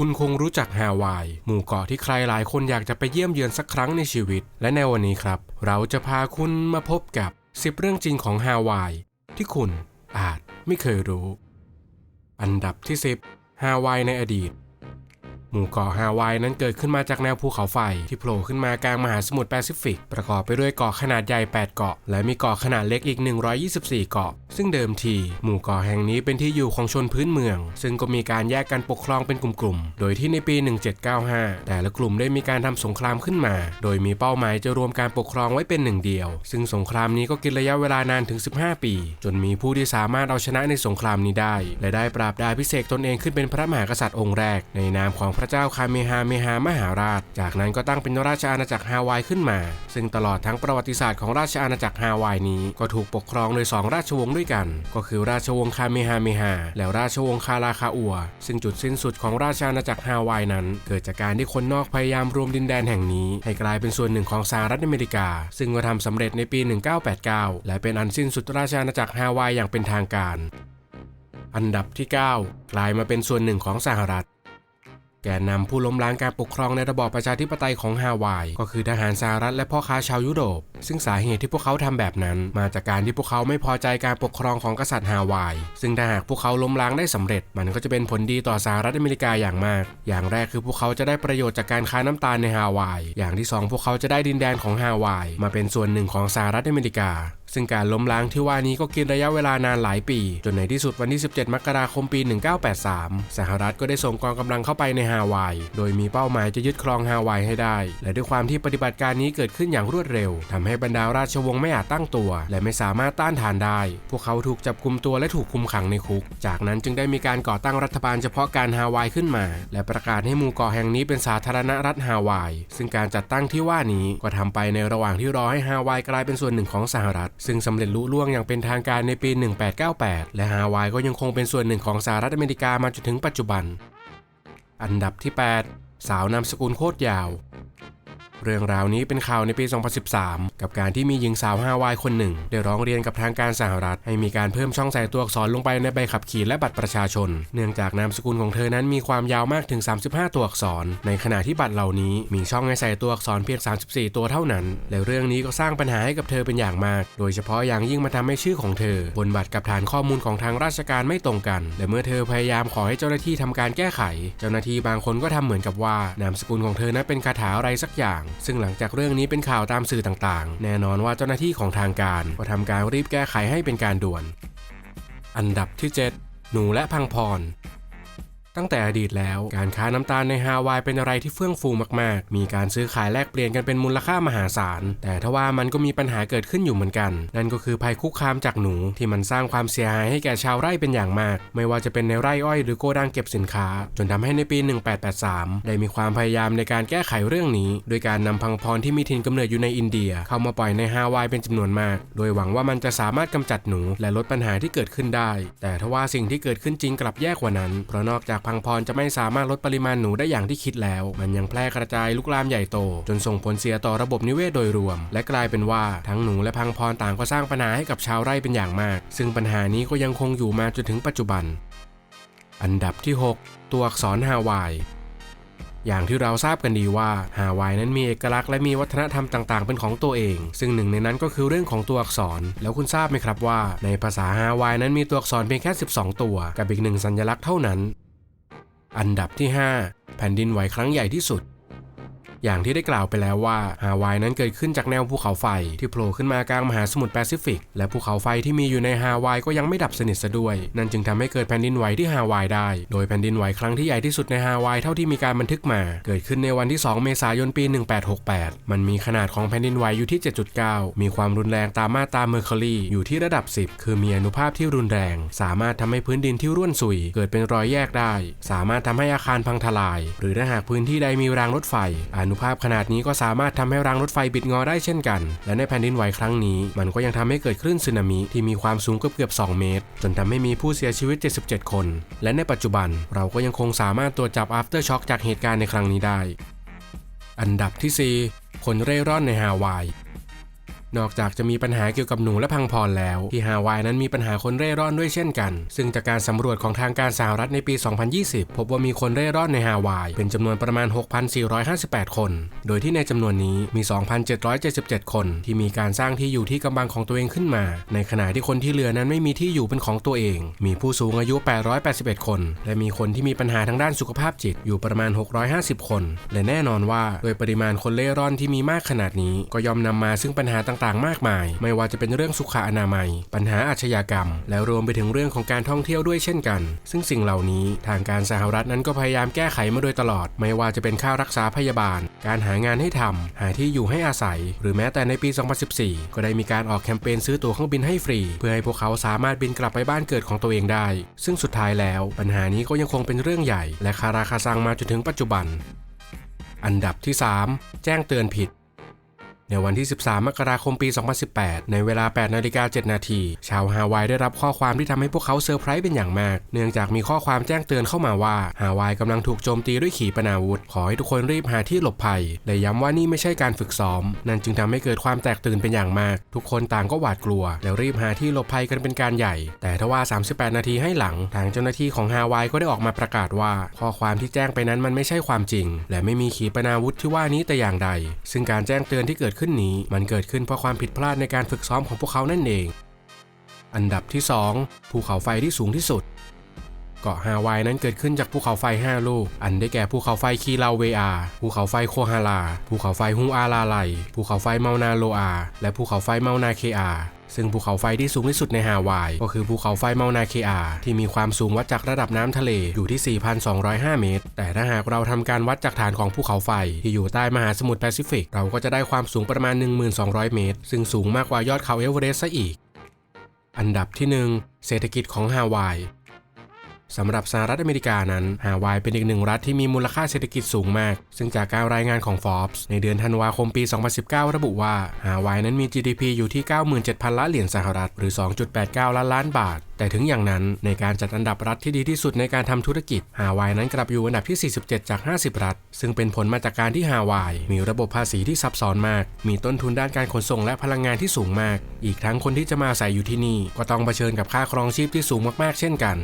คุณคงรู้จักฮาวาย หมู่เกาะที่ใครหลายคนอยากจะไปเยี่ยมเยือนสักครั้งในชีวิต และในวันนี้ครับ เราจะพาคุณมาพบกับ 10 เรื่องจริงของฮาวาย ที่คุณอาจไม่เคยรู้ อันดับที่ 10 ฮาวายในอดีต หมู่เกาะฮาวายนั้นเกิดขึ้นมาจากแนวภูเขาไฟ ที่โผล่ขึ้นมากลางมหาสมุทรแปซิฟิก ประกอบไปด้วยเกาะขนาดใหญ่ 8 เกาะ และมีเกาะขนาดเล็กอีก 124 เกาะ ซึ่งเดิมที หมู่เกาะแห่งนี้เป็นที่อยู่ของชนพื้นเมือง ซึ่งก็มีการแยกกันปกครองเป็นกลุ่มๆ โดยที่ในปี 1795 แต่ละกลุ่มได้มีการทำสงครามขึ้นมา โดยมีเป้าหมายจะรวมการปกครองไว้เป็นหนึ่งเดียว ซึ่งสงครามนี้ก็กินระยะเวลานานถึง 15 ปี จนมีผู้ที่สามารถเอาชนะในสงครามนี้ได้ และได้ปราบดาพิเศษตนเองขึ้นเป็นพระมหากษัตริย์องค์แรกในนามของพระเจ้าคาเมฮาเมฮามหาราช จากนั้นก็ตั้งเป็นราชอาณาจักรฮาวายขึ้นมา ซึ่งตลอดทั้งประวัติศาสตร์ของราชอาณาจักรฮาวายนี้ก็ถูกปกครองโดยสองราชวงศ์ด้วยกัน ก็คือราชวงศ์คาเมฮาเมฮาและราชวงศ์คาราคาอัว ซึ่งจุดสิ้นสุดของราชอาณาจักรฮาวายนั้น เกิดจากการที่คนนอกพยายามรวมดินแดนแห่งนี้ ให้กลายเป็นส่วนหนึ่งของสหรัฐอเมริกา ซึ่งก็ทำสำเร็จในปี 1989 และเป็นอันสิ้นสุดราชอาณาจักรฮาวายอย่างเป็นทางการ อันดับที่ 9 กลายมาเป็นส่วนหนึ่งของสหรัฐ แกนนำผู้ล้มล้างการปกครองในระบอบประชาธิปไตยของฮาวาย ก็คือทหารสหรัฐและพ่อค้าชาวยุโรป ซึ่งสาเหตุที่พวกเขาทำแบบนั้น มาจากการที่พวกเขาไม่พอใจการปกครองของกษัตริย์ฮาวาย ซึ่งถ้าหากพวกเขาล้มล้างได้สำเร็จ มันก็จะเป็นผลดีต่อสหรัฐอเมริกาอย่างมาก อย่างแรกคือพวกเขาจะได้ประโยชน์จากการค้าน้ำตาลในฮาวาย อย่างที่สองพวกเขาจะได้ดินแดนของฮาวาย มาเป็นส่วนหนึ่งของสหรัฐอเมริกา ซึ่งการล้มล้างที่ว่านี้ก็กินระยะเวลานานหลายปี จนในที่สุดวันที่ 17 มกราคมปี 1983 สหรัฐก็ได้ส่งกองกำลังเข้าไปในฮาวาย โดยมีเป้าหมายจะยึดครองฮาวายให้ได้ และด้วยความที่ปฏิบัติการนี้เกิดขึ้นอย่างรวดเร็วทำให้บรรดาราชวงศ์ไม่อาจตั้งตัว และไม่สามารถต้านทานได้ พวกเขาถูกจับกุมตัวและถูกคุมขังในคุก จากนั้นจึงได้มีการก่อตั้งรัฐบาลเฉพาะการฮาวายขึ้นมา และประกาศให้หมู่เกาะแห่งนี้เป็นสาธารณรัฐฮาวาย ซึ่งการจัดตั้งที่ว่านี้ก็ทำไปในระหว่างที่รอให้ฮาวายกลายเป็นส่วนหนึ่งของสหรัฐซึ่งสำเร็จลุล่วงอย่างเป็นทางการในปี 1898 และฮาวายก็ยังคงเป็นส่วนหนึ่งของสหรัฐอเมริกามาจนถึงปัจจุบัน อันดับที่ 8 สาวนามสกุลโคตรยาว เรื่องราวนี้เป็นข่าวในปี 2013 กับการที่มีหญิงสาวฮาวายคนหนึ่ง ได้ร้องเรียนกับทางการสหรัฐ ให้มีการเพิ่มช่องใส่ตัวอักษรลงไปในใบขับขี่และบัตรประชาชน เนื่องจากนามสกุลของเธอนั้นมีความยาวมากถึง 35 ตัวอักษร ในขณะที่บัตรเหล่านี้มีช่องให้ใส่ตัวอักษรเพียง 34 ตัวเท่านั้น และเรื่องนี้ก็สร้างปัญหาให้กับเธอเป็นอย่างมาก โดยเฉพาะอย่างยิ่งมาทำให้ชื่อของเธอ บนบัตรกับฐานข้อมูลของทางราชการไม่ตรงกัน และเมื่อเธอพยายามขอให้เจ้าหน้าที่ทำการแก้ไข เจ้าหน้าที่บางคนก็ทำเหมือนกับว่านามสกุลของเธอนั้นเป็นคาถาอะไรสักอย่างซึ่งหลังจากเรื่องนี้เป็นข่าวตามสื่อต่างๆ แน่นอนว่าเจ้าหน้าที่ของทางการก็ทำการรีบแก้ไขให้เป็นการด่วน อันดับที่ 7 หนูและพังพร ตั้งแต่อดีตแล้ว การค้าน้ำตาลในฮาวายเป็นอะไรที่เฟื่องฟูมากๆ มีการซื้อขายแลกเปลี่ยนกันเป็นมูลค่ามหาศาล แต่ทว่ามันก็มีปัญหาเกิดขึ้นอยู่เหมือนกัน นั่นก็คือภัยคุกคามจากหนูที่มันสร้างความเสียหายให้แก่ชาวไร่เป็นอย่างมาก ไม่ว่าจะเป็นในไร่อ้อยหรือโกดังเก็บสินค้า จนทำให้ในปี 1883 ได้มีความพยายามในการแก้ไขเรื่องนี้ โดยการนำพังพรที่มีถิ่นกำเนิดอยู่ในอินเดีย เข้ามาปล่อยในฮาวายเป็นจำนวนมาก โดยหวังว่ามันจะสามารถกำจัดหนูและลดปัญหาที่เกิดขึ้นได้ แต่ทว่าสิ่งที่เกิดขึ้นจริงกลับแย่กว่านั้น เพราะนอกจากพังพรจะไม่สามารถลดปริมาณหนูได้อย่างที่คิดแล้ว มันยังแพร่กระจายลุกลามใหญ่โต จนส่งผลเสียต่อระบบนิเวศโดยรวม และกลายเป็นว่าทั้งหนูและพังพรต่างก็สร้างปัญหาให้กับชาวไร่เป็นอย่างมาก ซึ่งปัญหานี้ก็ยังคงอยู่มาจนถึงปัจจุบัน อันดับที่ 6 ตัวอักษรฮาวายอย่างที่เราทราบกันดีว่าฮาวายนั้นมีเอกลักษณ์และมีวัฒนธรรมต่างๆ เป็นของตัวเอง ซึ่งหนึ่งในนั้นก็คือเรื่องของตัวอักษร แล้วคุณทราบไหมครับว่า ในภาษาฮาวายนั้นมีตัวอักษรเพียงแค่ 12 ตัว กับอีกหนึ่งสัญลักษณ์เท่านั้น อันดับที่ 5 แผ่นดินไหวครั้งใหญ่ที่สุด อย่างที่ได้กล่าวไปแล้วว่าฮาวายนั้นเกิดขึ้นจากแนวภูเขาไฟที่โผล่ขึ้นมากลางมหาสมุทรแปซิฟิก และภูเขาไฟที่มีอยู่ในฮาวายก็ยังไม่ดับสนิทซะด้วย นั่นจึงทำให้เกิดแผ่นดินไหวที่ฮาวายได้ โดยแผ่นดินไหวครั้งที่ใหญ่ที่สุดในฮาวายเท่าที่มีการบันทึกมา เกิดขึ้นในวันที่ 2 เมษายนปี 1868 มันมีขนาดของแผ่นดินไหวอยู่ที่ 7.9 มีความรุนแรงตามมาตราเมอร์คอรีอยู่ที่ระดับ 10 คือมีอนุภาพที่รุนแรง สามารถทำให้พื้นดินที่ร่วนสุย เกิดเป็นรอยแยกได้ สามารถทำให้อาคารพังทลาย หรือถ้าหากพื้นที่ใดมีรางรถไฟอนุภาพขนาดนี้ก็สามารถทำให้รางรถไฟบิดงอได้เช่นกัน และในแผ่นดินไหวครั้งนี้ มันก็ยังทำให้เกิดคลื่นสึนามิที่มีความสูงเกือบเกือบ 2 เมตร จนทำให้มีผู้เสียชีวิต 77 คน และในปัจจุบันเราก็ยังคงสามารถตรวจจับ after shock จากเหตุการณ์ในครั้งนี้ได้ อันดับที่ 4 คนเร่ร่อนในฮาวาย นอกจากจะมีปัญหาเกี่ยวกับหนูและพังพรแล้ว ที่ฮาวายนั้นมีปัญหาคนเร่ร่อนด้วยเช่นกัน ซึ่งจากการสำรวจของทางการสหรัฐในปี 2020 พบว่ามีคนเร่ร่อนในฮาวาย เป็นจำนวนประมาณ 6,458 คน โดยที่ในจำนวนนี้มี 2,777 คน ที่มีการสร้างที่อยู่ที่กำบังของตัวเองขึ้นมา ในขณะที่คนที่เหลือนั้นไม่มีที่อยู่เป็นของตัวเอง มีผู้สูงอายุ 881 คน และมีคนที่มีปัญหาทางด้านสุขภาพจิตอยู่ประมาณ 650 คน และแน่นอนว่าโดยปริมาณคนเร่ร่อนที่มีมากขนาดนี้ก็ย่อมนำมาซึ่งปัญหาต่างๆ มากมาย ไม่ว่าจะเป็นเรื่องสุขอนามัย ปัญหาอาชญากรรม แล้วรวมไปถึงเรื่องของการท่องเที่ยวด้วยเช่นกัน ซึ่งสิ่งเหล่านี้ทางการสหรัฐนั้นก็พยายามแก้ไขมาโดยตลอด ไม่ว่าจะเป็นค่ารักษาพยาบาล การหางานให้ทำหาที่อยู่ให้อาศัย หรือแม้แต่ในปี 2014 ก็ได้มีการออกแคมเปญซื้อตั๋วเครื่องบินให้ฟรี เพื่อให้พวกเขาสามารถบินกลับไปบ้านเกิดของตัวเองได้ ซึ่งสุดท้ายแล้วปัญหานี้ก็ยังคงเป็นเรื่องใหญ่ และคาราคาซังมาจนถึงปัจจุบัน อันดับที่ 3 แจ้งเตือนผิด ในวันที่ 13 มกราคมปี 2018 ในเวลา 8 นาฬิกา 7 นาที ชาวฮาวายได้รับข้อความที่ทำให้พวกเขาเซอร์ไพรส์เป็นอย่างมาก เนื่องจากมีข้อความแจ้งเตือนเข้ามาว่าฮาวายกำลังถูกโจมตีด้วยขีปนาวุธ ขอให้ทุกคนรีบหาที่หลบภัย และย้ำว่านี่ไม่ใช่การฝึกซ้อม นั่นจึงทำให้เกิดความแตกตื่นเป็นอย่างมาก ทุกคนต่างก็หวาดกลัว แล้วรีบหาที่หลบภัยกันเป็นการใหญ่ แต่ทว่า 38 นาทีให้หลัง ทางเจ้าหน้าที่ของฮาวายก็ได้ออกมาประกาศว่า ข้อความที่แจ้งไปนั้นมันไม่ใช่ความจริง และไม่มีขีปนาวุธที่ว่านี้แต่อย่างใด ซึ่งการแจ้งเตือนที่เกิดขึ้นนี้ มันเกิดขึ้นเพราะความผิดพลาดในการฝึกซ้อมของพวกเขานั่นเอง อันดับที่ 2 ภูเขาไฟที่สูงที่สุด เกาะฮาวายนั้นเกิดขึ้นจากภูเขาไฟ 5 ลูก อันได้แก่ภูเขาไฟคีลาเวอา ภูเขาไฟโคฮาลา ภูเขาไฟฮุงอาลาไล ภูเขาไฟเมานาโลอา และภูเขาไฟเมานาเคอา ซึ่งภูเขาไฟที่สูงที่สุดในฮาวาย ก็คือภูเขาไฟเมานาเคอาที่มีความสูงวัดจากระดับน้ำทะเลอยู่ที่ 4,205 เมตร แต่ถ้าหากเราทำการวัดจากฐานของภูเขาไฟที่อยู่ใต้มหาสมุทรแปซิฟิก เราก็จะได้ความสูงประมาณ 1,200 เมตร ซึ่งสูงมากกว่ายอดเขาเอเวอเรสต์ซะอีก อันดับที่ 1 เศรษฐกิจของฮาวาย สำหรับสหรัฐอเมริกานั้น ฮาวายเป็นอีกหนึ่งรัฐที่มีมูลค่าเศรษฐกิจสูงมาก ซึ่งจากการรายงานของ Forbes ในเดือนธันวาคมปี 2019 ระบุว่า ฮาวายนั้นมี GDP อยู่ที่ 97,000 ล้านเหรียญสหรัฐ หรือ 2.89 ล้านล้านบาท แต่ถึงอย่างนั้นในการจัดอันดับรัฐที่ดีที่สุดในการทำธุรกิจ ฮาวายนั้นกลับอยู่อันดับที่ 47 จาก 50 รัฐ ซึ่งเป็นผลมาจากการที่ฮาวาย มีระบบภาษีที่ซับซ้อนมาก มีต้นทุนด้านการขนส่งและพลังงานที่สูงมาก อีกทั้งคนที่จะมาอาศัยอยู่ที่นี่ ก็ต้องเผชิญกับค่าครองชีพที่สูงมากๆ เช่นกัน